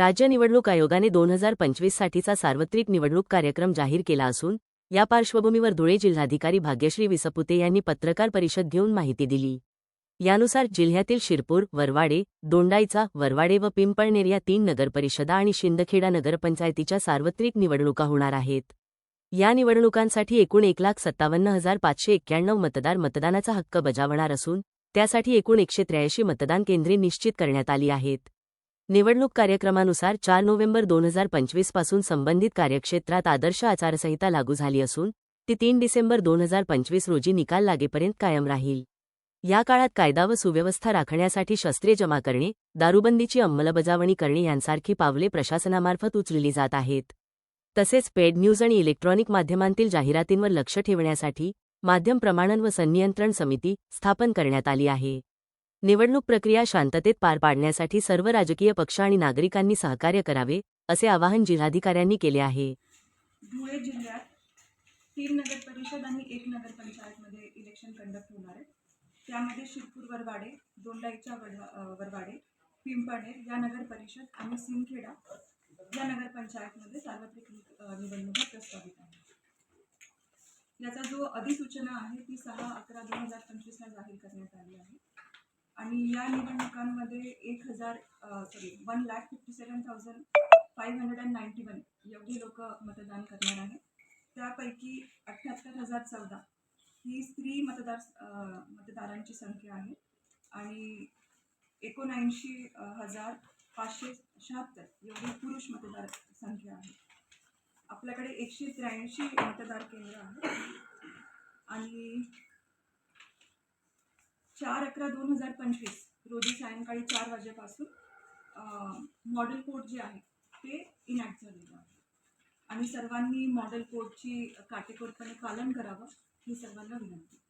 राज्य निवडणूक आयोगाने दोन हजार पंचवीस साठीचा सार्वत्रिक निवडणूक कार्यक्रम जाहीर केला असून या पार्श्वभूमीवर धुळे जिल्हाधिकारी भाग्यश्री विसपुते यांनी पत्रकार परिषद घेऊन माहिती दिली. यानुसार जिल्ह्यातील शिरपूर वरवाडे दोंडाईचा वरवाडे व पिंपळनेर या तीन नगरपरिषदा आणि शिंदखेडा नगरपंचायतीच्या सार्वत्रिक निवडणुका होणार आहेत. या निवडणुकांसाठी एकूण एक लाख सत्तावन्न हजार पाचशे एक्क्याण्णव मतदार मतदानाचा हक्क बजावणार असून त्यासाठी एकूण एकशे त्र्याऐंशी मतदान केंद्रे निश्चित करण्यात आली आहेत. निवडणूक कार्यक्रमानुसार चार नोव्हेंबर दोन हजार पंचवीसपासून संबंधित कार्यक्षेत्रात आदर्श आचारसंहिता लागू झाली असून ती तीन डिसेंबर दोन हजार पंचवीस रोजी निकाल लागेपर्यंत कायम राहील. या काळात कायदा व सुव्यवस्था राखण्यासाठी शस्त्रे जमा करणे दारूबंदीची अंमलबजावणी करणे यांसारखी पावले प्रशासनामार्फत उचलली जात आहेत. तसेच पेड न्यूज आणि इलेक्ट्रॉनिक माध्यमांतील जाहिरातींवर लक्ष ठेवण्यासाठी माध्यम प्रमाणन व संनियंत्रण समिती स्थापन करण्यात आली आहे. निवडणूक प्रक्रिया शांततेत पार पाडण्यासाठी सर्व राजकीय पक्ष आणि नागरिकांनी सहकार्य करावे असे आवाहन जिल्हाधिकाऱ्यांनी केले आहे. धुळे जिल्ह्यात तीन नगर परिषद आणि एक नगर पंचायतमध्ये इलेक्शन कंडक्ट होणार आहे. त्यामध्ये शिरपूर वरवाडे दोंडाईच्या वरवाडे पिंपणे या नगर परिषद आणि सिंदखेडा या नगर पंचायतमध्ये सार्वत्रिक निवडणुका प्रस्तावित आहे याचा जो अधिसूचना आहे ती सहा अकरा दोन हजार पंचवीसला जाहीर करण्यात आली आहे. आणि या निवडणुकांमध्ये एक हजार sorry one lakh fifty seven thousand five hundred and ninety one एवढी लोक मतदान करणार आहेत. त्यापैकी अठ्ठ्याहत्तर हजार चौदा ही स्त्री मतदार मतदारांची संख्या आहे. आणि एकोणऐंशी हजार पाचशे शहात्तर एवढी पुरुष मतदार संख्या आहे. आपल्याकडे एकशे त्र्याऐंशी मतदार केंद्र आहे आणि चार अकरा दोन हजार पंचवीस रोजी सायंकाळी चार वाजेपासून मॉडेल कोड जे आहे ते इनॅक्ट झालेलं आहे. आणि सर्वांनी मॉडेल कोडची काटेकोरपणे पालन करावं ही सर्वांना विनंती.